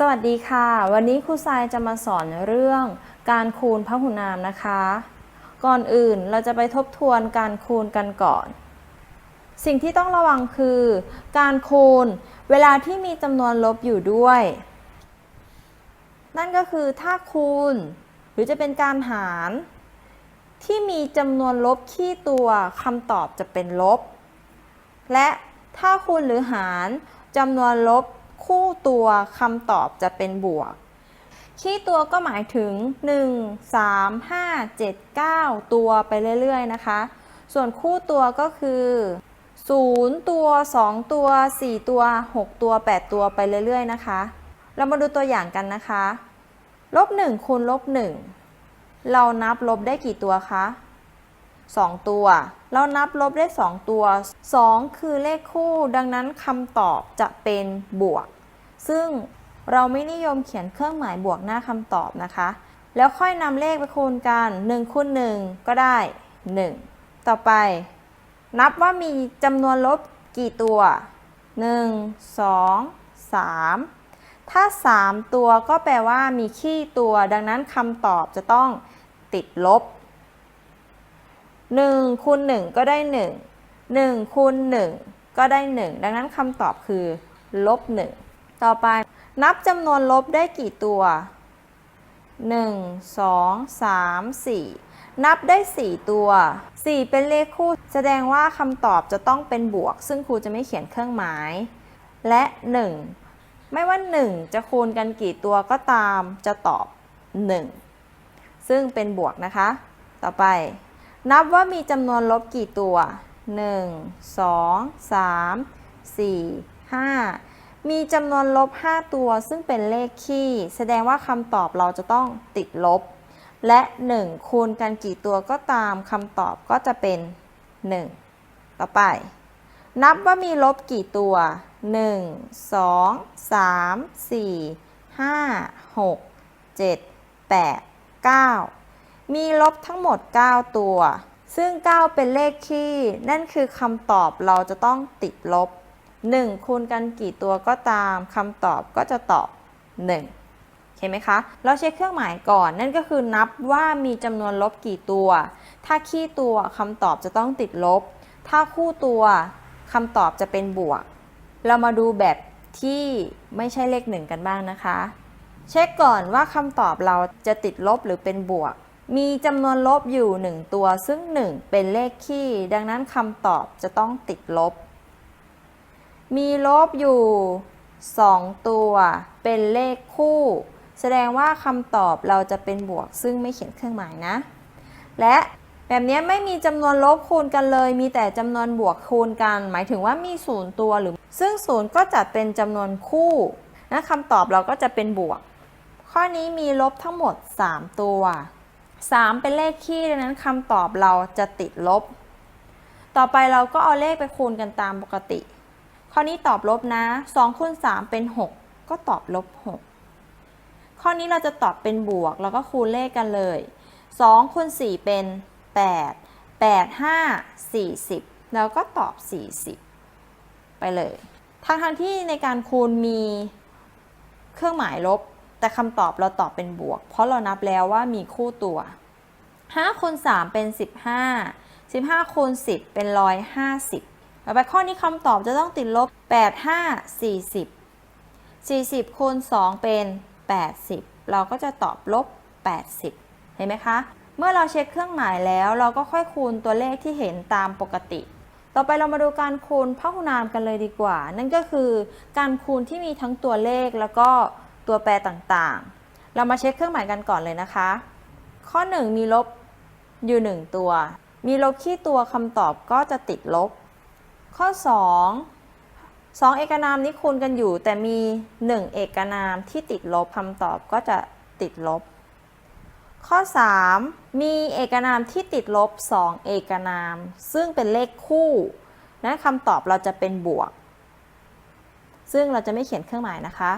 สวัสดีค่ะ วันนี้ครูทรายจะมาสอนเรื่องการคูณพหุนามนะคะ ก่อนอื่นเราจะไปทบทวนการคูณกันก่อน สิ่งที่ต้องระวังคือ การคูณเวลาที่มีจำนวนลบอยู่ด้วย นั่นก็คือถ้าคูณ หรือจะเป็นการหาร ที่มีจำนวนลบขี้ตัวคำตอบจะเป็นลบ และถ้าคูณหรือหารจำนวนลบ คู่ตัวคำตอบจะเป็นบวก ขี้ตัวก็หมายถึง 1 3 5 7 9 ตัวไปเรื่อยๆนะคะ ส่วนคู่ตัวก็คือ 0 ตัว 2 ตัว 4 ตัว 6 ตัว 8 ตัวไปเรื่อยๆนะคะ เรามาดูตัวอย่างกันนะคะ ลบ1คูณลบ1เรานับลบได้กี่ตัวคะ 2 ตัว เรานับลบได้ 2 ตัว 2 คือเลขคู่ ดังนั้นคำตอบจะเป็นบวก ซึ่งเราไม่นิยมเขียนเครื่องหมายบวกหน้าคำตอบนะคะ แล้วค่อยนำเลขไปคูณกัน1คูณ1ก็ได้ 1 ต่อไป นับว่ามีจำนวนลบกี่ตัว 1 2 3 ถ้า 3 ตัวก็แปลว่ามีขี้ตัว ดังนั้นคำตอบจะต้องติดลบ 1คูณ1ก็ได้ 1 1คูณ1ก็ได้ 1 ดังนั้นคำตอบคือลบ1ต่อไปนับจำนวนลบได้กี่ตัว 1 2 3 4 นับได้ 4 ตัว 4 เป็นเลขคู่ แสดงว่าคำตอบจะต้องเป็นบวก ซึ่งครูจะไม่เขียนเครื่องหมาย และ 1 ไม่ว่า 1 จะคูณกันกี่ตัวก็ตามจะตอบ 1 ซึ่งเป็นบวกนะคะ ต่อไป นับว่ามีจำนวนลบกี่ตัว 1 2 3 4 5 มีจำนวนลบ 5 ตัวซึ่งเป็นเลขคี่ แสดงว่าคำตอบเราจะต้องติดลบ และ 1 คูณกันกี่ตัวก็ตามคำตอบก็จะเป็น 1 ต่อไป นับว่ามีลบกี่ตัว 1 2 3 4 5 6 7 8 9 มีลบทั้งหมด 9 ตัว ซึ่ง 9 เป็นเลขคี่ นั่นคือคำตอบเราจะต้องติดลบ 1 คูณกันกี่ตัวก็ตามคำตอบก็จะตอบ1เห็นไหมคะ เราเช็คเครื่องหมายก่อน นั่นก็คือนับว่ามีจำนวนลบกี่ตัว ถ้าขี้ตัวคำตอบจะต้องติดลบ ถ้าคู่ตัวคำตอบจะเป็นบวก เรามาดูแบบที่ไม่ใช่เลขหนึ่งกันบ้างนะคะ เช็คก่อนว่าคำตอบเราจะติดลบหรือเป็นบวก มีจำนวนลบอยู่ 1 ตัวซึ่ง 1 เป็นเลขคี่ ดังนั้นคำตอบจะต้องติดลบ มีลบอยู่ 2 ตัว เป็นเลขคู่ แสดงว่าคำตอบเราจะเป็นบวกซึ่งไม่เขียนเครื่องหมายนะ และแบบนี้ไม่มีจำนวนลบคูณกันเลย มีแต่จำนวนบวกคูณกัน หมายถึงว่ามีศูนย์ตัวหรือ ซึ่งศูนย์ก็จัดเป็นจำนวนคู่นะคำตอบเราก็จะเป็นบวก ข้อนี้มีลบทั้งหมด 3 ตัว 3 เป็นเลขคี่ดังนั้นคำตอบเราจะติดลบ ต่อไปเราก็เอาเลขไปคูณกันตามปกติ ข้อนี้ตอบลบนะ2คูณ3เป็น 6 ก็ตอบลบ 6 ข้อนี้เราจะตอบเป็นบวกเราก็คูณเลขกันเลย2คูณ4เป็น 8 8 5 40 แล้วก็ตอบ 40 ไปเลยทั้งทั้งที่ในการคูณมีเครื่องหมายลบ แต่คำตอบเราตอบเป็นบวก เพราะเรานับแล้วว่ามีคู่ตัว5คูณ3เป็น 15 15คูณ10 เป็น 150ต่อไปข้อนี้คำตอบจะต้องติดลบ 8 5 40 40คูณ2เป็น 80 เราก็จะตอบลบ 80 เห็นไหมคะ เมื่อเราเช็คเครื่องหมายแล้วเราก็ค่อยคูณตัวเลขที่เห็นตามปกติ ต่อไปเรามาดูการคูณพหุนามกันเลยดีกว่า นั่นก็คือการคูณที่มีทั้งตัวเลขแล้วก็ ตัวแปรต่างๆ เรามาเช็คเครื่องหมายกันก่อนเลยนะคะ ข้อ 1 มีลบอยู่ 1 ตัว มีลบขี้ตัวคำตอบก็จะติดลบ ข้อ 2 2 เอกนามนี้คูณกันอยู่ แต่มี 1 เอกนามที่ติดลบคำตอบก็จะติดลบ ข้อ 3 มีเอกนามที่ติดลบ 2 เอกนาม ซึ่งเป็นเลขคู่นั้นคำตอบเราจะเป็นบวก ซึ่งเราจะไม่เขียนเครื่องหมายนะคะ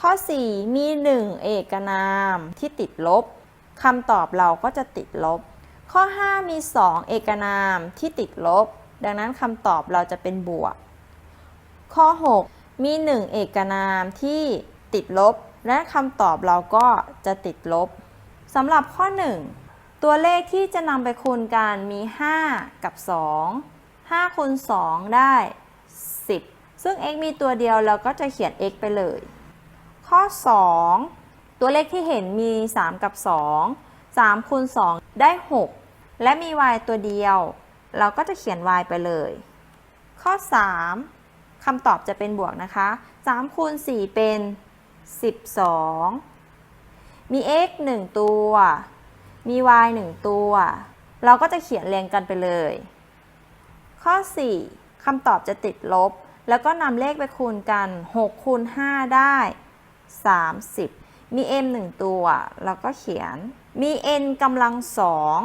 ข้อ 4 มี 1 เอกนามที่ติดลบคำตอบเราก็จะติดลบ ข้อ 5 มี 2 เอกนามที่ติดลบ ดังนั้นคำตอบเราจะเป็นบวก ข้อ 6 มี 1 เอกนามที่ติดลบ และคำตอบเราก็จะติดลบสำหรับข้อ 1 ตัวเลขที่จะนำไปคูณกันมี 5 กับ 2 5คูณ2ได้ 10 ซึ่ง x มีตัวเดียวเราก็จะเขียน x ไปเลย ข้อ 2 ตัวเลขที่เห็นมี 3 กับ 2 3คูณ2ได้ 6 และมี y ตัวเดียว เราก็จะเขียน y ไปเลย ข้อ 3คำตอบจะเป็นบวกนะคะ 3คูณ4เป็น 12 มี x 1 ตัว มี y 1 ตัว เราก็จะเขียนเรียงกันไปเลย ข้อ 4คำตอบจะติดลบ แล้วก็นำเลขไปคูณกัน 6 คูณ 5 ได้ 30 มี m 1 ตัว เราก็เขียน มี n กำลังสอง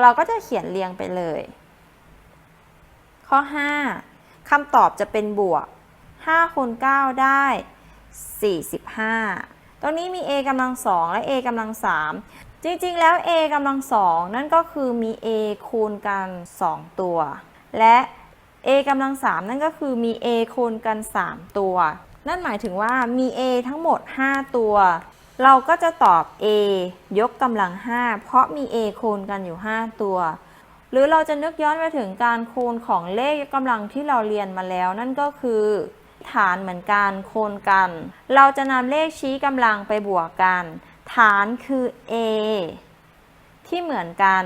เราก็จะเขียนเรียงไปเลย ข้อ 5คำตอบจะเป็นบวก 5คูณ9ได้ 45 ตรงนี้มี a กำลังสองและ a กำลังสามจริงๆ แล้ว a กำลังสองนั่นก็คือมี a คูณกัน 2 ตัว และ a กำลังสามนั่นก็คือมี a คูณกัน 3 ตัว นั่นหมายถึงว่ามี a ทั้งหมด 5 ตัว เราก็จะตอบ a ยกกำลัง 5 เพราะมี a คูณกันอยู่ 5 ตัว หรือเราจะนึกย้อนไปถึงการคูณของเลขยกกำลังที่เราเรียนมาแล้ว นั่นก็คือ ฐานเหมือนกันคูณกัน เราจะนำเลขชี้กำลังไปบวกกัน ฐานคือ a ที่เหมือนกัน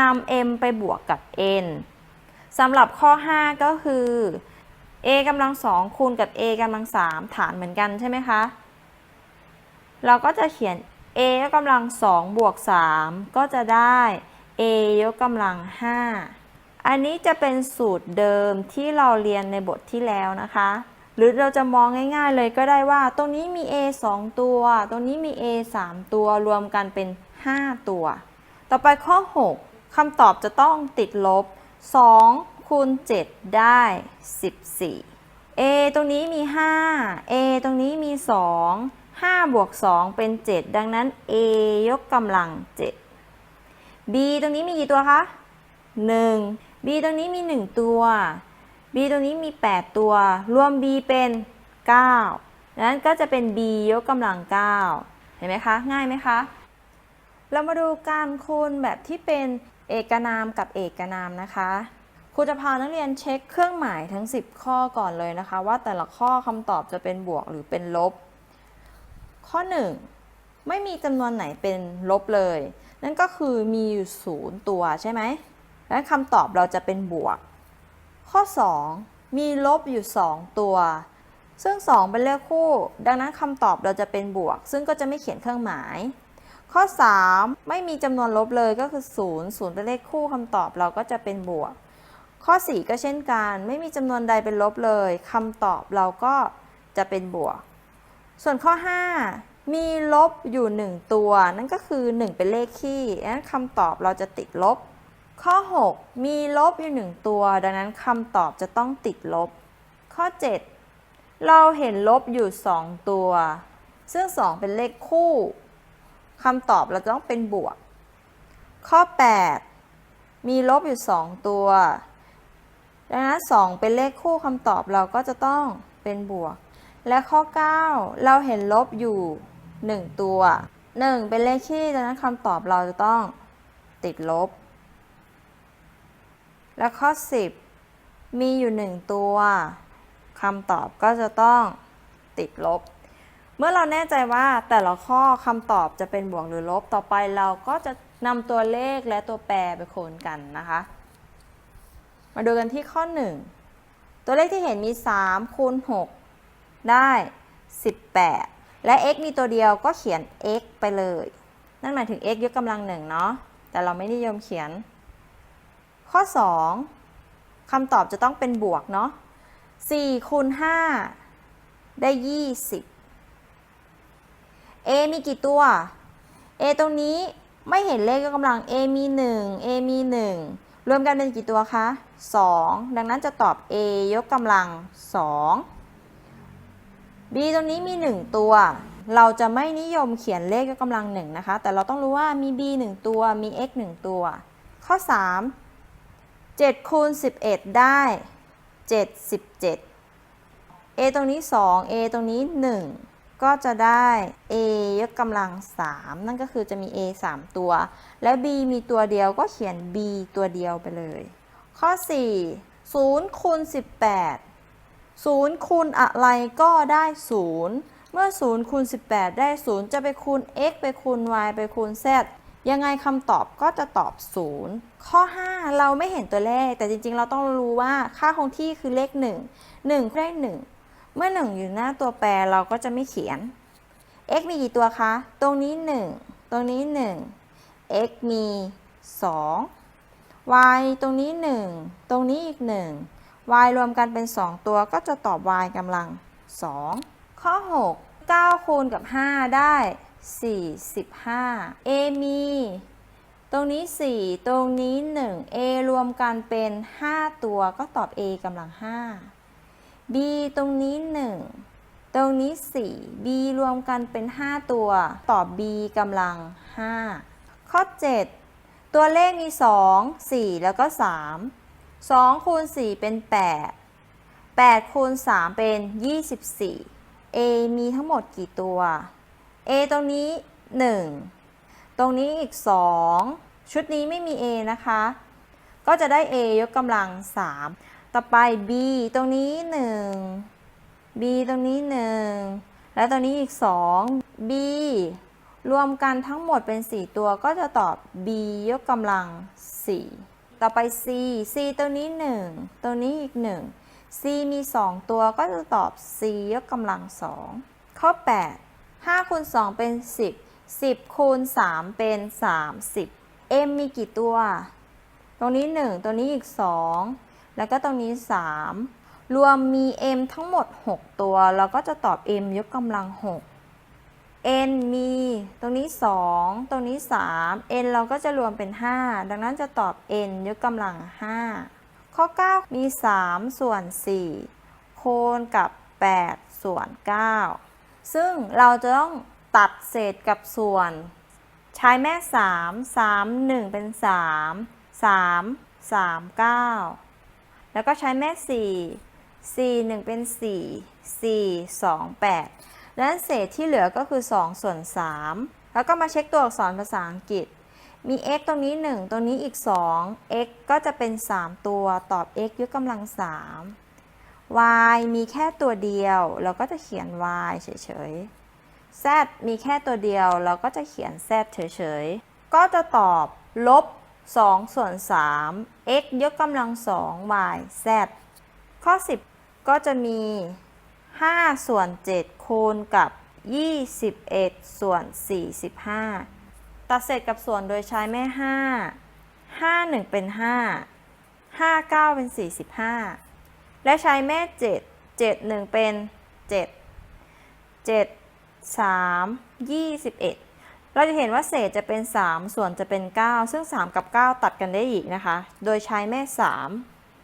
นำ m ไปบวกกับ n สำหรับข้อ 5 ก็คือ a กำลังสองคูณกับ a กำลังสามฐานเหมือนกันใช่ไหมคะ เราก็จะเขียน a ยกกำลังสองบวก3ก็จะได้ a ยกกำลัง5อันนี้จะเป็นสูตรเดิมที่เราเรียนในบทที่แล้วนะคะ หรือเราจะมองง่ายๆเลยก็ได้ว่า ตรงนี้มี a 2 ตัว ตรงนี้มี a 3 ตัวรวมกันเป็น 5 ตัว ต่อไปข้อ 6คำตอบจะต้องติดลบ 2 คูณ 7 ได้ 14 a ตรงนี้มี 5 a ตรงนี้มี 2 5 บวก 2 เป็น 7 ดังนั้น a ยกกำลัง 7 b ตรงนี้มีกี่ตัวคะ 1 b ตรงนี้มี 1 ตัว b ตรงนี้มี 8 ตัว รวม b เป็น 9 ดังนั้นก็จะเป็น b ยกกำลัง 9 เห็นไหมคะ ง่ายไหมคะ เรามาดูการคูณแบบที่เป็นเอกนามกับเอกนามนะคะ ครูจะพานักเรียนเช็คเครื่องหมายทั้ง 10 ข้อก่อนเลยนะคะ ว่าแต่ละข้อคำตอบจะเป็นบวกหรือเป็นลบ ข้อ 1 ไม่มีจำนวนไหนเป็นลบเลย นั่นก็คือมีอยู่ศูนย์ตัวใช่ไหมและคำตอบเราจะเป็นบวก ข้อ 2 มีลบอยู่ 2 ตัว ซึ่ง 2 เป็นเลขคู่ ดังนั้นคำตอบเราจะเป็นบวก ซึ่งก็จะไม่เขียนเครื่องหมาย ข้อ 3 ไม่มีจำนวนลบเลยก็คือ 0 0 เป็นเลขคู่คำตอบเราก็จะเป็นบวก ข้อ 4 ก็เช่นกัน ไม่มีจำนวนใดเป็นลบเลยคำตอบเราก็จะเป็นบวก ส่วนข้อ 5 มีลบอยู่ 1 ตัว นั่นก็คือ 1 เป็นเลขคี่ดังนั้นคำตอบเราจะติดลบ ข้อ 6 มีลบอยู่ 1 ตัว ดังนั้นคำตอบจะต้องติดลบ ข้อ 7 เราเห็นลบอยู่ 2 ตัว ซึ่ง 2 เป็นเลขคู่คำตอบเราจะต้องเป็นบวก ข้อ 8 มีลบอยู่ 2 ตัว ดังนั้น 2 เป็นเลขคู่คำตอบเราก็จะต้องเป็นบวก และข้อ 9 เราเห็นลบอยู่ 1 ตัว 1 เป็นเลขคี่ดังนั้นคำตอบเราจะต้องติดลบ และข้อ 10 มีอยู่ 1 ตัวคำตอบก็จะต้องติดลบ เมื่อเราแน่ใจว่าแต่ละข้อคำตอบจะเป็นบวกหรือลบต่อไปเราก็จะนำตัวเลขและตัวแปรไปคูณกันนะคะ มาดูกันที่ข้อ 1 ตัวเลขที่เห็นมี 3 คูณ 6 ได้ 18 และ x มีตัวเดียวก็เขียน x ไปเลย นั่นหมายถึง x ยกกำลังหนึ่งเนาะ แต่เราไม่นิยมเขียน ข้อ 2คำตอบจะต้องเป็นบวกเนาะ4คูณ 5 ได้ 20 a มีกี่ตัว a ตรงนี้ไม่เห็นเลขยกกำลัง a มี 1 a มี 1 รวมกันเป็นกี่ตัวคะ 2 ดังนั้นจะตอบ a ยกกำลัง 2 b ตรงนี้มี 1 ตัว เราจะไม่นิยมเขียนเลขยกกำลัง 1 นะคะ แต่เราต้องรู้ว่ามี b 1 ตัว มี x 1 ตัว ข้อ 3 7คูณ11 ได้ 77 a ตรงนี้ 2 a ตรงนี้ 1 ก็จะได้ a ยกกำลัง 3 นั่นก็คือจะมี a 3 ตัว และ b มีตัวเดียวก็เขียน b ตัวเดียวไปเลย ข้อ 4 0คูณ18 0คูณอะไรก็ได้ 0 เมื่อ 0คูณ18 ได้ 0 จะไปคูณ x ไปคูณ y ไปคูณ z ยังไงคำตอบก็จะตอบ 0 ข้อ 5 เราไม่เห็นตัวเลข แต่จริงๆ เราต้องรู้ว่าค่าคงที่คือเลข 1 1 เลข 1 เมื่อ 1 อยู่หน้าตัวแปรเราก็จะไม่เขียน x มีกี่ตัวคะ ตรงนี้ 1 ตรงนี้ 1 x มี 2 y ตรงนี้ 1 ตรงนี้อีก 1 y รวมกันเป็น 2 ตัวก็จะตอบ y กำลัง 2 ข้อ 6 9 คูณกับ 5 ได้ 45 a มี ตรงนี้ 4 ตรงนี้ 1 a รวมกันเป็น 5 ตัวก็ตอบ a กำลัง 5 b ตรงนี้ 1 ตรงนี้ 4 b รวมกันเป็น 5 ตัว ตอบ b กำลัง 5 ข้อ 7 ตัวเลขมี 2 4 แล้วก็ 3 2คูณ4เป็น 8 8คูณ3เป็น 24 a มีทั้งหมดกี่ตัว a ตรงนี้ 1 ตรงนี้อีก 2 ชุดนี้ไม่มี a นะคะ ก็จะได้ a ยกกำลัง 3 ต่อไป b ตรงนี้ 1 b ตรงนี้ 1 และตรงนี้อีก 2 b รวมกันทั้งหมดเป็น 4 ตัวก็จะตอบ b ยกกำลัง 4 ต่อไป c c ตรงนี้ 1ตรงนี้อีก 1 c มี 2 ตัวก็จะตอบ c ยกกำลัง 2 ข้อ 8 5คูณ2เป็น 10 10คูณ3เป็น 30 m มีกี่ตัว ตรงนี้ 1ตรงนี้อีก 2 แล้วก็ตรงนี้ 3 รวมมี m ทั้งหมด 6 ตัว เราก็จะตอบ m ยกกำลัง 6 n มีตรงนี้ 2 ตรงนี้ 3 n เราก็จะรวมเป็น 5 ดังนั้นจะตอบ n ยกกำลัง 5 ข้อ 9 มี 3 ส่วน4คูณกับ 8 ส่วน 9 ซึ่งเราจะต้องตัดเศษกับส่วน ใช้แม่ 3 3 1 เป็น 3 3 3 9 แล้วก็ใช้แม่ 4 4 1 เป็น 4 4 2 8 และเศษที่เหลือก็คือ 2 ส่วน 3 แล้วก็มาเช็คตัวอักษรภาษาอังกฤษ มี x ตรงนี้ 1 ตรงนี้อีก 2 x ก็จะเป็น 3 ตัว ตอบ x ยกกำลัง 3 y มีแค่ตัวเดียว เราก็จะเขียน y เฉยๆ z มีแค่ตัวเดียว เราก็จะเขียน z เฉยๆ ก็จะตอบลบ2 ส่วน 3 x ยกกำลัง 2 y z ข้อ 10 ก็จะมี 5 ส่วน 7 คูณกับ 21 ส่วน 45 ตัดเศษกับส่วนโดยใช้แม่ 5 5 1 เป็น 5 5 9 เป็น 45 และใช้แม่ 7 7 1 เป็น 7 7 3 21 เราจะเห็นว่าเศษจะเป็น 3 ส่วนจะเป็น 9 ซึ่ง 3 กับ 9 ตัดกันได้อีกนะคะ โดยใช้แม่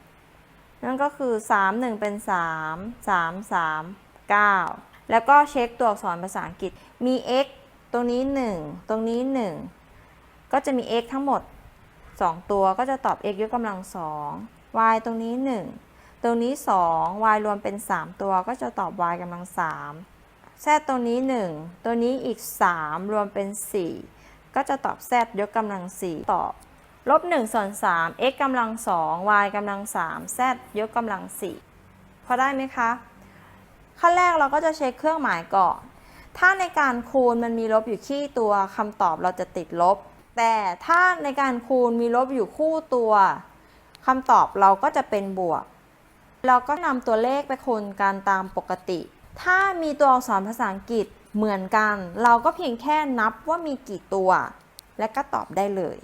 3 นั่นก็คือ 3 1 เป็น 3 3 3 9 แล้วก็เช็คตัวอักษรภาษาอังกฤษ มี x ตรงนี้ 1 ตรงนี้ 1 ก็จะมี x ทั้งหมด 2 ตัวก็จะตอบ x ยกกำลัง 2 y ตรงนี้ 1 ตรงนี้ 2 y รวมเป็น 3 ตัวก็จะตอบ y กำลัง 3 z ตรงนี้ 1 ตัวนี้อีก 3 รวมเป็น 4 ก็จะตอบ z ยกกำลัง 4 ตอบลบ1ส่วน3 x กำลัง 2 y กำลัง 3 z ยกกำลัง 4 พอได้ไหมคะ ขั้นแรกเราก็จะเช็คเครื่องหมายก่อน ถ้าในการคูณมันมีลบอยู่ที่ตัวคำตอบเราจะติดลบ แต่ถ้าในการคูณมีลบอยู่คู่ตัวคำตอบเราก็จะเป็นบวก เราก็นำตัวเลขไปคูณกันตามปกติ ถ้ามีตัวอักษรภาษาอังกฤษเหมือนกัน เราก็เพียงแค่นับว่ามีกี่ตัว และก็ตอบได้เลย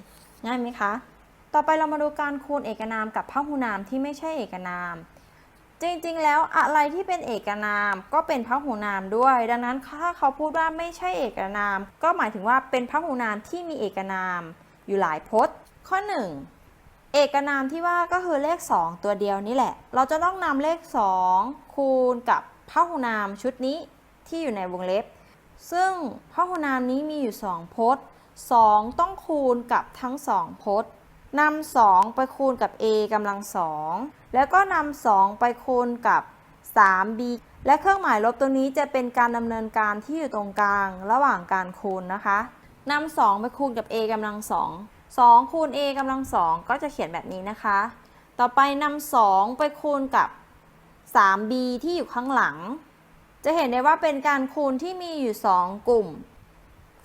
ง่ายไหมคะ ต่อไปเรามาดูการคูณเอกนามกับพหูนามที่ไม่ใช่เอกนาม จริงๆ แล้วอะไรที่เป็นเอกนามก็เป็นพหูนามด้วย ดังนั้นถ้าเขาพูดว่าไม่ใช่เอกนาม ก็หมายถึงว่าเป็นพหูนามที่มีเอกนามอยู่หลายพจน์ ข้อ 1 เอกนามที่ว่าก็คือเลข 2 ตัวเดียวนี่แหละ เราจะต้องนำเลข 2 คูณกับพหูนามชุดนี้ที่อยู่ในวงเล็บ ซึ่งพหูนามนี้มีอยู่ 2 พจน์ 2 ต้องคูณกับทั้ง 2 พจน์ นำ2ไปคูณกับ a กำลัง2แล้วก็นำ2ไปคูณกับ 3b และเครื่องหมายลบตรงนี้จะเป็นการดำเนินการที่อยู่ตรงกลางระหว่างการคูณนะคะนำ2ไปคูณกับ a กำลัง2 2คูณ a กำลัง2ก็จะเขียนแบบนี้นะคะ ต่อไปนำ2ไปคูณกับ 3b ที่อยู่ข้างหลัง จะเห็นได้ว่าเป็นการคูณที่มีอยู่ 2 กลุ่ม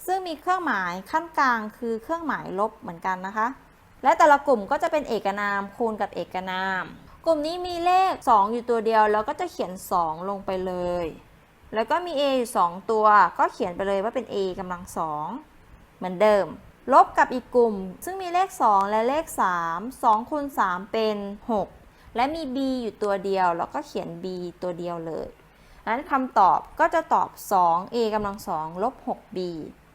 ซึ่งมีเครื่องหมายขั้นกลางคือเครื่องหมายลบเหมือนกันนะคะ และแต่ละกลุ่มก็จะเป็นเอกนามคูณกับเอกนาม กลุ่มนี้มีเลข 2 อยู่ตัวเดียวแล้วก็จะเขียน 2 ลงไปเลย แล้วก็มี a อยู่2ตัว ก็เขียนไปเลยว่าเป็น a กำลังสองเหมือนเดิม ลบกับอีกกลุ่ม ซึ่งมีเลข 2 และเลข 3 2คูณ3เป็น 6 และมี b อยู่ตัวเดียว แล้วก็เขียน b ตัวเดียวเลยนั้นคำตอบก็จะตอบ 2 a กำลังสองลบ 6b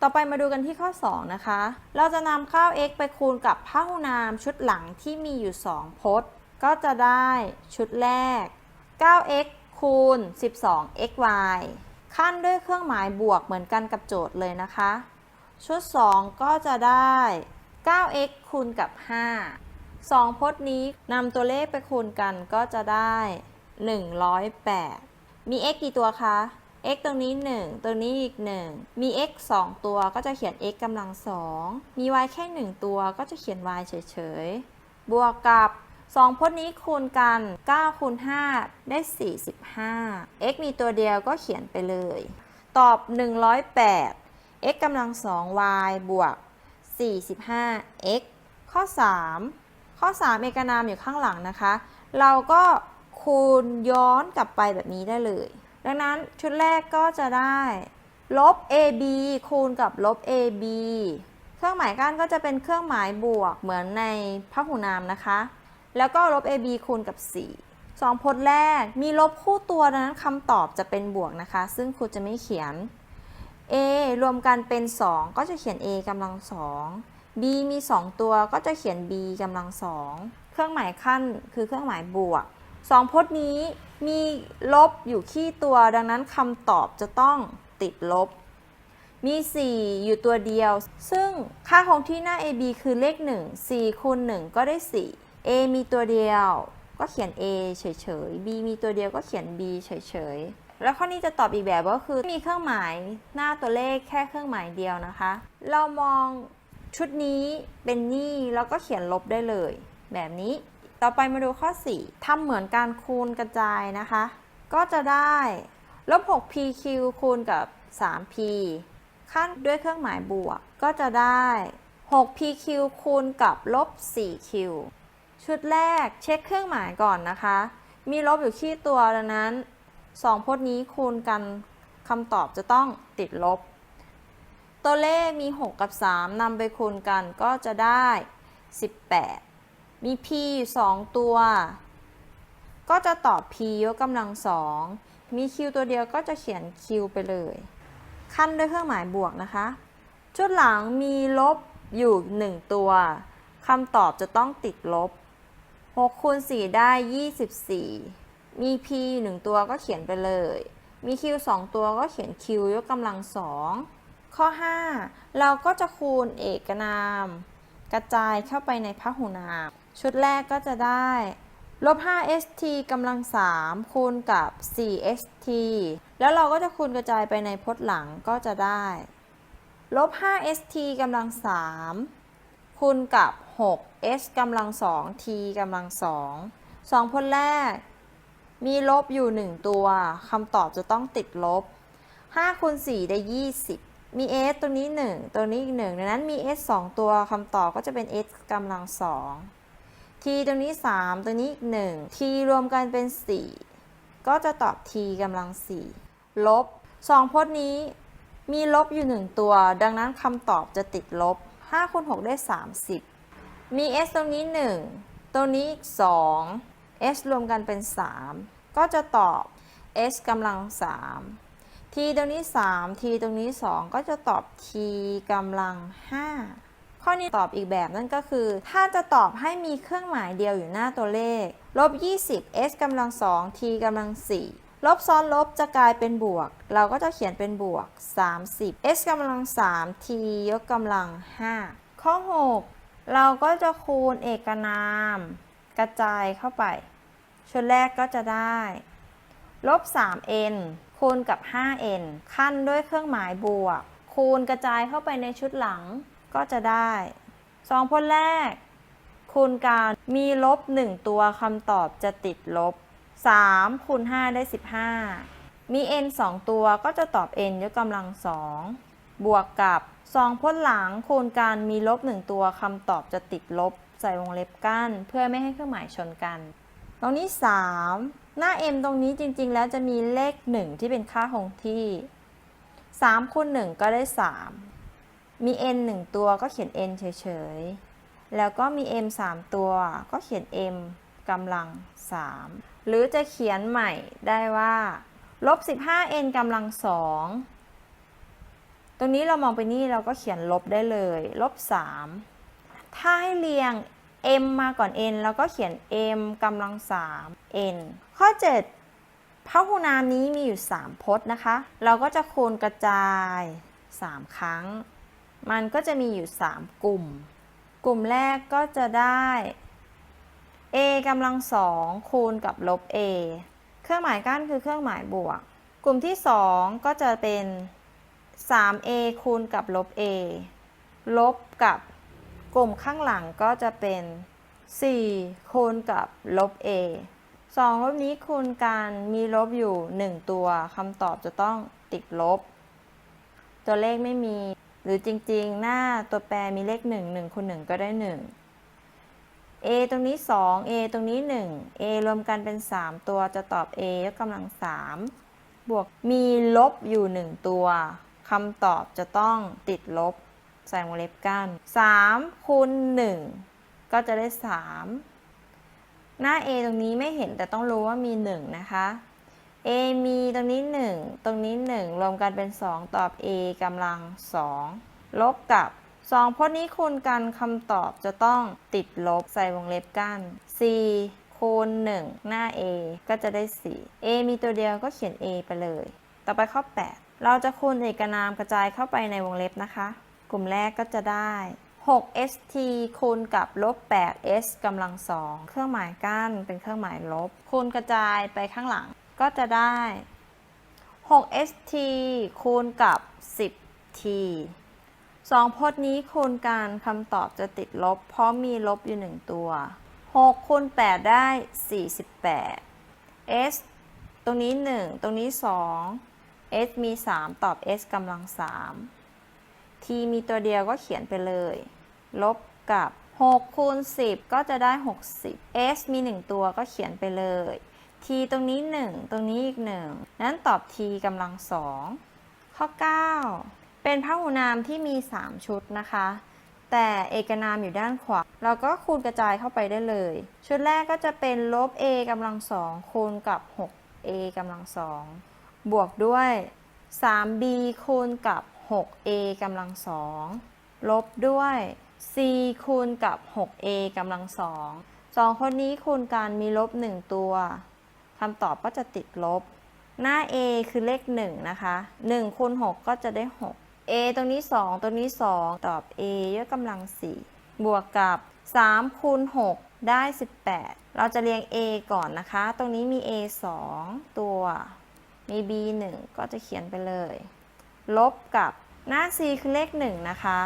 ต่อไปมาดูกันที่ข้อ 2 นะคะ เราจะนำข้าว x ไปคูณกับพหุนามชุดหลังที่มีอยู่ 2 พจน์ ก็จะได้ชุดแรก 9x คูณ 12xy ขั้นด้วยเครื่องหมายบวกเหมือนกันกับโจทย์เลยนะคะ ชุด 2 ก็จะได้ 9x คูณกับ 5 2 พจน์นี้นำตัวเลขไปคูณกันก็จะได้ 108 มี x กี่ตัวคะ x ตรงนี้ 1ตรงนี้อีก 1 มี x 2 ตัวก็จะเขียน x กำลัง 2 มี y แค่ 1 ตัวก็จะเขียน y เฉยๆ บวกกับ 2พจน์นี้คูณกัน9คูณ5ได้ 45 x มีตัวเดียวก็เขียนไปเลย ตอบ 108 x กำลัง 2 y บวก 45 x ข้อ 3 ข้อ 3 เอกนามอยู่ข้างหลังนะคะ เราก็คูณย้อนกลับไปแบบนี้ได้เลย ดังนั้นชุดแรกก็จะได้ลบ ab คูณกับลบ ab เครื่องหมายกั้นก็จะเป็นเครื่องหมายบวกเหมือนในพหุนามนะคะ แล้วก็ลบ ab คูณกับ 4 2พจน์แรกมีลบคู่ตัวดังนั้นคำตอบจะเป็นบวกนะคะ ซึ่งครูจะไม่เขียน a รวมกันเป็น 2 ก็จะเขียน a กำลัง 2 b มี 2 ตัวก็จะเขียน b กำลัง 2 เครื่องหมายขั้นคือเครื่องหมายบวก 2พจน์นี้มีลบอยู่ที่ตัวดังนั้นคำตอบจะต้องติดลบ มี 4 อยู่ตัวเดียว ซึ่งค่าคงที่หน้า AB คือเลข 1 4คูณ1ก็ได้ 4 A มีตัวเดียว ก็เขียน A เฉยๆ B มีตัวเดียวก็เขียน B เฉยๆ แล้วข้อนี้จะตอบอีกแบบก็คือมีเครื่องหมายหน้าตัวเลขแค่เครื่องหมายเดียวนะคะ เรามองชุดนี้เป็นหนี่แล้วก็เขียนลบได้เลย แบบนี้ ต่อไปมาดูข้อ 4ทำเหมือนการคูณกระจายนะคะ ก็จะได้ลบ 6pq คูณกับ 3p ขั้นด้วยเครื่องหมายบวก ก็จะได้ 6pq คูณกับลบ 4q ชุดแรกเช็คเครื่องหมายก่อนนะคะ มีลบอยู่ที่ตัวดังนั้น 2 พจน์นี้คูณกันคำตอบจะต้องติดลบ ตัวเลขมี 6 กับ 3นำไปคูณกันก็จะได้ 18 มี p อยู่2ตัว ก็จะตอบ p ยกกำลัง2มี q ตัวเดียวก็จะเขียน q ไปเลย ขั้นด้วยเครื่องหมายบวกนะคะ ชุดหลังมีลบอยู่ 1 ตัวคำตอบจะต้องติดลบ 6 คูณ 4 ได้ 24 มี p 1 ตัวก็เขียนไปเลย มี q 2 ตัวก็เขียน q ยกกำลัง2ข้อ 5 เราก็จะคูณเอกนาม กระจายเข้าไปในพหุนาม ชุดแรกก็จะได้ลบ 5st กำลัง 3 คูณกับ 4st แล้วเราก็จะคูณกระจายไปในพจน์หลังก็จะได้ลบ 5st กำลัง 3 คูณกับ 6s กำลัง 2 t กำลัง 2 2 พจน์แรก มีลบอยู่ 1 ตัวคำตอบจะต้องติดลบ 5 คูณ 4 ได้ 20 มี s ตัวนี้ 1 ตัวนี้อีก1ดังนั้นมี s 2 ตัวคำตอบก็จะเป็น s กำลัง 2 t ตรงนี้ 3ตัวนี้อีก 1 t รวมกันเป็น 4 ก็จะตอบ t กำลัง 4 ลบ 2 พจน์นี้มีลบอยู่ 1 ตัว ดังนั้นคำตอบจะติดลบ5คูณ6ได้ 30 มี s ตรงนี้ 1 ตรงนี้อีก 2 s รวมกันเป็น 3 ก็จะตอบ s กำลัง 3 t ตรงนี้ 3 t ตรงนี้ 2 ก็จะตอบ t กำลัง 5 ข้อนี้ตอบอีกแบบนั่นก็คือ ถ้าจะตอบให้มีเครื่องหมายเดียวอยู่หน้าตัวเลขลบ20 s กำลัง2 t กำลัง4ลบซ้อนลบจะกลายเป็นบวก เราก็จะเขียนเป็นบวก 30 s กำลัง3 t ยกกำลัง 5 ข้อ 6 เราก็จะคูณเอกนาม กระจายเข้าไป ชุดแรกก็จะได้ ลบ 3n คูณกับ 5n ขั้นด้วยเครื่องหมายบวก คูณกระจายเข้าไปในชุดหลัง ก็จะได้สองพจน์แรก คูณการมีลบ 1 ตัวคำตอบจะติดลบ 3 คูณ 5 ได้ 15 มี n 2 ตัวก็จะตอบ n ยกกำลัง 2 บวกกับ 2 พจน์หลังคูณการมีลบ 1 ตัวคำตอบจะติดลบ ใส่วงเล็บกั้น เพื่อไม่ให้เครื่องหมายชนกัน ตรงนี้ 3 หน้า m ตรงนี้จริง ๆ แล้วจะมีเลข 1 ที่เป็นค่าคงที่3คูณ1ก็ได้ 3 มี n 1 ตัวก็เขียน n เฉยๆ แล้วก็มี m 3 ตัวก็เขียน m กำลัง 3 หรือจะเขียนใหม่ได้ว่าลบ 15n กำลัง 2 ตรงนี้เรามองไปนี่เราก็เขียนลบได้เลย ลบ 3 ถ้าให้เรียง m มาก่อน n แล้วก็เขียน m กำลัง 3 n ข้อ 7พหูนามนี้มีอยู่ 3 พจน์นะคะ เราก็จะคูณกระจาย 3 ครั้ง มันก็จะมีอยู่ 3 กลุ่ม กลุ่มแรกก็จะได้ a กำลัง2คูณกับลบ a เครื่องหมายกั้นคือเครื่องหมายบวก กลุ่มที่ 2 ก็จะเป็น 3a คูณกับลบ a ลบกับกลุ่มข้างหลังก็จะเป็น 4 คูณกับลบ a สองลบนี้คูณกันมีลบอยู่ 1 ตัวคำตอบจะต้องติดลบ ตัวเลขไม่มี รือจริงๆ หน้าตัวแปรมีเลข 1 1คูณ1ก็ได้ 1 a ตรงนี้ 2 a ตรงนี้ 1 a รวมกันเป็น 3 ตัวจะตอบ a ยกกำลัง 3 บวกมีลบอยู่ 1 ตัวคำตอบจะต้องติดลบ ใส่วงเล็บกั้น3คูณ1ก็จะได้ 3 หน้า a ตรงนี้ไม่เห็นแต่ต้องรู้ว่ามี 1 นะคะ a มีตรงนี้ 1 ตรงนี้ 1 รวมกันเป็น 2 ตอบ a กำลัง 2 ลบกับ2พจน์นี้คูณกันคำตอบจะต้องติดลบใส่วงเล็บกั้น4คูณ 1 หน้า a ก็จะได้ 4 a มีตัวเดียวก็เขียน a ไปเลย ต่อไปข้อ 8 เราจะคูณเอกนามกระจายเข้าไปในวงเล็บนะคะ กลุ่มแรกก็จะได้ 6st คูณกับลบ 8s กำลัง 2 เครื่องหมายกั้นเป็นเครื่องหมายลบ คูณกระจายไปข้างหลัง ก็จะได้ 6st คูณกับ 10t สองพจน์นี้คูณกันคำตอบจะติดลบ เพราะมีลบอยู่1ตัว 6คูณ8ได้ 48 s ตรงนี้ 1 ตรงนี้ 2 s มี 3 ตอบ s กำลัง 3 t มีตัวเดียวก็เขียนไปเลย ลบกับ6คูณ10 ก็จะได้ 60 s มี 1 ตัวก็เขียนไปเลย t ตรงนี้ 1 ตรงนี้อีก 1 นั้นตอบ t กำลัง2ข้อ 9 เป็นพหูนามที่มี 3 ชุดนะคะ แต่เอกนามอยู่ด้านขวา เราก็คูณกระจายเข้าไปได้เลย ชุดแรกก็จะเป็นลบ a กำลัง2คูณกับ 6a กำลัง2บวกด้วย 3b คูณกับ 6a กำลัง2ลบด้วย c คูณกับ 6a กำลัง2สองคนนี้คูณกันมีลบ 1 ตัว คำตอบก็จะติดลบ หน้า a คือเลข1นะคะ1คูณ6ก็จะได้ 6 a ตรงนี้ 2 ตรงนี้ 2 ตอบ a ยกกำลัง 4 บวกกับ3คูณ6ได้ 18 เราจะเรียง a ก่อนนะคะ ตรงนี้มี a 2 ตัว มี b 1 ก็จะเขียนไปเลย ลบกับหน้า c คือเลข 1 นะคะ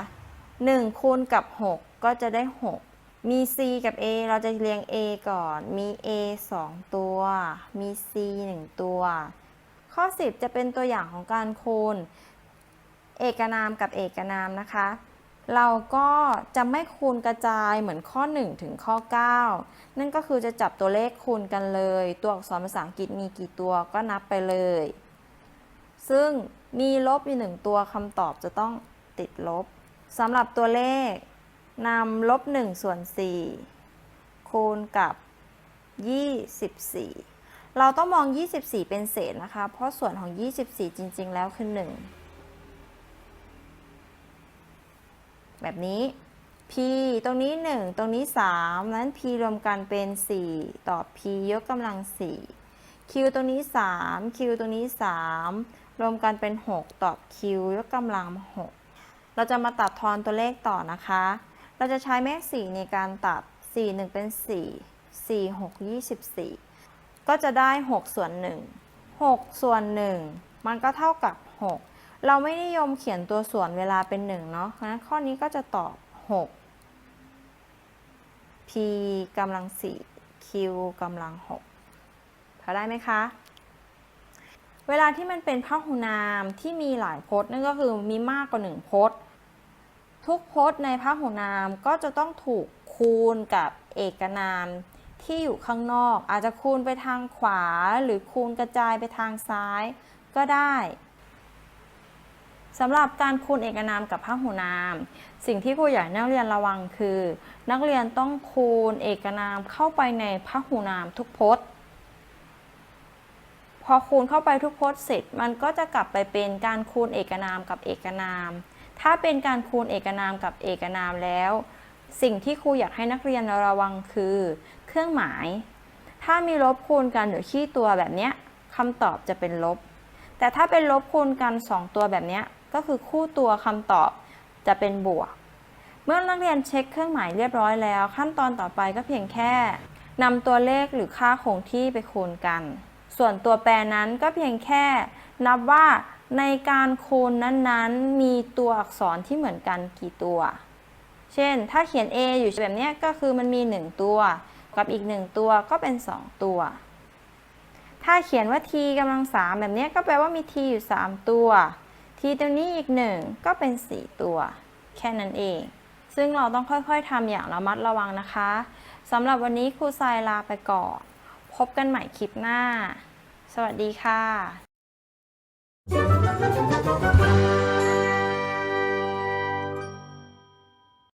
1 คูณกับ 6 ก็จะได้ 6 มี c กับ a เราจะเรียง a ก่อน มี a 2 ตัว มี c 1 ตัว ข้อ 10 จะเป็นตัวอย่างของการคูณ เอกนามกับเอกนามนะคะ เราก็จะไม่คูณกระจายเหมือนข้อ 1 ถึงข้อ 9 นั่นก็คือจะจับตัวเลขคูณกันเลย ตัวอักษรภาษาอังกฤษมีกี่ตัวก็นับไปเลย ซึ่งมีลบอยู่หนึ่งตัวคำตอบจะต้องติดลบสำหรับตัวเลข นำลบ1ส่วน4คูณกับ 24 เราต้องมอง 24 เป็นเศษนะคะ เพราะส่วนของ 24 จริง ๆ แล้วคือ 1 แบบนี้ p ตรงนี้ 1 ตรงนี้ 3 นั้น p รวมกันเป็น 4 ต่อ p ยกกำลัง 4 q ตรงนี้ 3 q ตรงนี้ 3 รวมกันเป็น 6 ต่อ q ยกกำลัง 6 เราจะมาตัดทอนตัวเลขต่อนะคะ เราจะใช้แม่4ในการตัด 4 1 เป็น 4 4 6 24 ก็จะได้ 6 ส่วน 1 6 ส่วน 1 มันก็เท่ากับ 6 เราไม่นิยมเขียนตัวส่วนเวลาเป็น 1 เนาะเพราะนั้นข้อนี้ก็จะตอบ 6 p กำลัง 4 q กำลัง 6พอได้ไหมคะ เวลาที่มันเป็นพหูนามที่มีหลายพจน์นั่นก็คือมีมากกว่าหนึ่งพจน์ ทุกพจน์ในพหูนามก็จะต้องถูกคูณกับเอกนามที่อยู่ข้างนอก อาจจะคูณไปทางขวาหรือคูณกระจายไปทางซ้ายก็ได้สำหรับการคูณเอกนามกับพหูนาม สิ่งที่ครูอยากให้นักเรียนระวังคือ นักเรียนต้องคูณเอกนามเข้าไปในพหูนามทุกพจน์ พอคูณเข้าไปทุกพจน์เสร็จ มันก็จะกลับไปเป็นการคูณเอกนามกับเอกนาม ถ้าเป็นการคูณเอกนามกับเอกนามแล้ว สิ่งที่ครูอยากให้นักเรียนระวังคือ เครื่องหมาย ถ้ามีลบคูณกันหรือขี้ตัวแบบนี้คำตอบจะเป็นลบ แต่ถ้าเป็นลบคูณกัน 2 ตัวแบบนี้ก็คือคู่ตัวคำตอบจะเป็นบวก เมื่อนักเรียนเช็คเครื่องหมายเรียบร้อยแล้ว ขั้นตอนต่อไปก็เพียงแค่นำตัวเลขหรือค่าคงที่ไปคูณกัน ส่วนตัวแปรนั้นก็เพียงแค่นับว่า ในการโคูณนั้นๆ มีตัวอักษรที่เหมือนกันกี่ตัว เช่น ถ้าเขียน a อยู่แบบนี้ก็คือมันมี 1 ตัว กับอีก 1 ตัวก็เป็น 2 ตัว ถ้าเขียนว่า t กำลัง3แบบนี้ก็แปลว่ามี t อยู่ 3 ตัว t ตัวนี้อีก 1 ก็เป็น 4 ตัว แค่นั้นเอง ซึ่งเราต้องค่อยๆทำอย่างระมัดระวังนะคะสำหรับวันนี้ครูทรายลาไปก่อน พบกันใหม่คลิปหน้า สวัสดีค่ะ Música